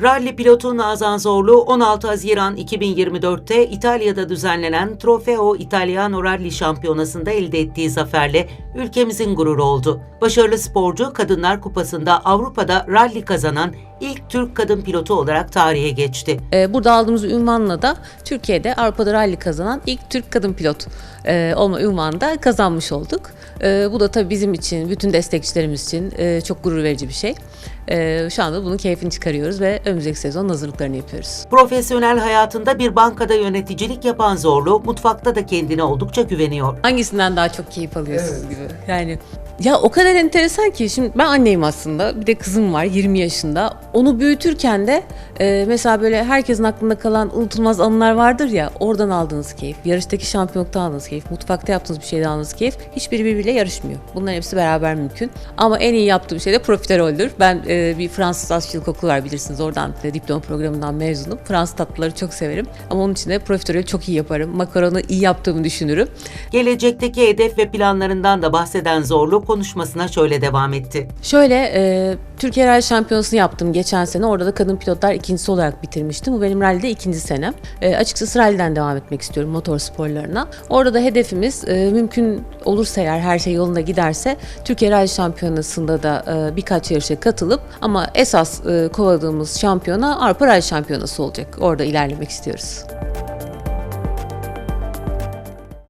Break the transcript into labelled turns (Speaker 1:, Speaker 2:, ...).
Speaker 1: Rally pilotu Nazan Zorlu 16 Haziran 2024'te İtalya'da düzenlenen Trofeo Italiano Rally Şampiyonası'nda elde ettiği zaferle ülkemizin gururu oldu. Başarılı sporcu Kadınlar Kupası'nda Avrupa'da rally kazanan ilk Türk kadın pilotu olarak tarihe geçti.
Speaker 2: Ee, Burada aldığımız ünvanla da Türkiye'de Avrupa'da rally kazanan ilk Türk kadın pilot e, olma ünvanını da kazanmış olduk. E, Bu da tabii bizim için, bütün destekçilerimiz için e, çok gurur verici bir şey. E, Şu anda bunun keyfini çıkarıyoruz ve önümüzdeki sezon hazırlıklarını yapıyoruz.
Speaker 1: Profesyonel hayatında bir bankada yöneticilik yapan Zorlu, mutfakta da kendine oldukça güveniyor.
Speaker 2: Hangisinden daha çok keyif alıyorsunuz gibi. Yani ya o kadar enteresan ki şimdi ben anneyim aslında. Bir de kızım var 20 yaşında. Onu büyütürken de e, mesela böyle herkesin aklında kalan unutulmaz anılar vardır ya. Oradan aldığınız keyif, yarıştaki şampiyonlukta aldığınız keyif, mutfakta yaptığınız bir şeyde aldığınız keyif hiçbiri birbiriyle yarışmıyor. Bunların hepsi beraber mümkün. Ama en iyi yaptığım şey de profiteroldür. Ben e, bir Fransız aşçılık okulu var bilirsiniz. Oradan e, diploma programından mezunum. Fransız tatlıları çok severim. Ama onun için de profiterol çok iyi yaparım. Makaronu iyi yaptığımı düşünürüm.
Speaker 1: Gelecekteki hedef ve planlarından da bahseden Zorlu konuşmasına şöyle devam etti.
Speaker 2: Şöyle, e, Türkiye Rally Şampiyonası'nı yaptım geçen sene. Orada da kadın pilotlar ikincisi olarak bitirmiştim. Bu benim rally'de ikinci senem. E, açıkçası rally'den devam etmek istiyorum motor sporlarına. Orada da hedefimiz e, mümkün olursa eğer her şey yolunda giderse Türkiye Rally Şampiyonası'nda da e, birkaç yarışa katılıp ama esas e, kovaladığımız şampiyona Avrupa Rally Şampiyonası olacak. Orada ilerlemek istiyoruz.